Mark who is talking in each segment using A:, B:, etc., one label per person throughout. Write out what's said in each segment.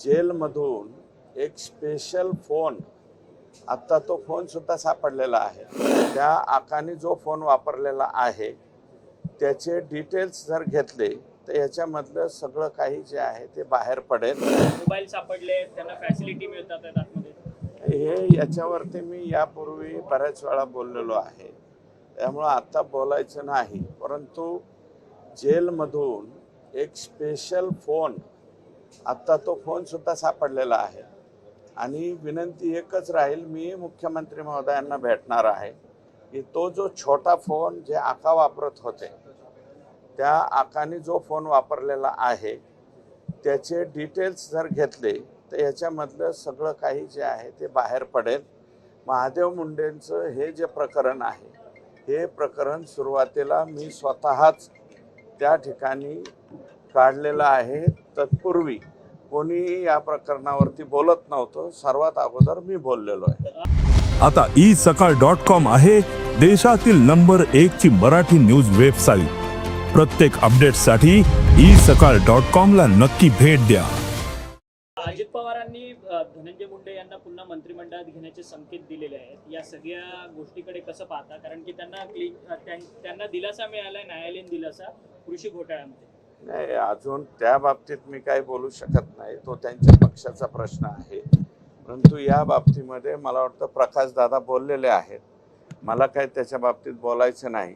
A: जेलमधून एक special phone आत्ता तो फोन सुद्धा सापडलेला आहे. त्या आकाने जो फोन वापरलेला आहे त्याचे डिटेल्स जर घेतले तर याच्यामधलं सगळं काही जे आहे ते बाहेर पडेल.
B: मोबाईल सापडले त्यांना फॅसिलिटी मिळतात
A: हे याच्यावरती मी यापूर्वी बऱ्याच वेळा बोललेलो आहे. त्यामुळं आत्ता बोलायचं नाही परंतु जेलमधून एक स्पेशल फोन आत्ता तो फोन सुद्धा सापडलेला आहे. आणि विनंती एकच राहील मी मुख्यमंत्री महोदयांना भेटणार आहे की तो जो छोटा फोन जे आका वापरत होते त्या आकाने जो फोन वापरलेला आहे त्याचे डिटेल्स जर घेतले तर याच्यामधलं सगळं काही जे आहे ते बाहेर पडेल. महादेव मुंडेंचं हे जे प्रकरण आहे हे प्रकरण सुरुवातीला मी स्वतःच त्या ठिकाणी काढलेलं आहे तत्पूर्वी. कोणीही या प्रकरणावरती बोलत नव्हतं. सर्वात अगोदर मी बोललेलो आहे.
C: आता ई सकाळ डॉट कॉम आहे देशातील नंबर एक ची मराठी न्यूज वेबसाईट. प्रत्येक अपडेटसाठी ई सकाळ डॉट कॉम ला नक्की भेट द्या.
B: अजित पवारांनी धनंजय मुंडे यांना पुन्हा मंत्रिमंडळात घेण्याचे संकेत दिलेले आहेत. या सगळ्या गोष्टीकडे कसं पाहता? कारण की त्यांना त्यांना दिलासा मिळालाय न्यायालयीन दिलासा कृषी घोटाळ्यामध्ये.
A: नाही अजून त्या बाबतीत मी काही बोलू शकत नाही. तो त्यांच्या पक्षाचा प्रश्न आहे. परंतु या बाबतीमध्ये मला वाटतं प्रकाश दादा बोललेले आहेत. मला काही त्याच्या बाबतीत बोलायचं नाही.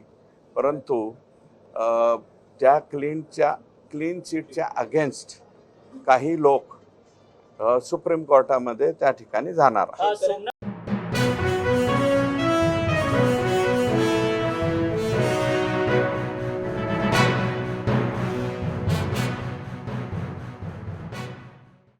A: परंतु त्या क्लीनच्या क्लीन चिटच्या अगेन्स्ट काही लोक सुप्रीम कोर्टामध्ये त्या ठिकाणी जाणार आहेत.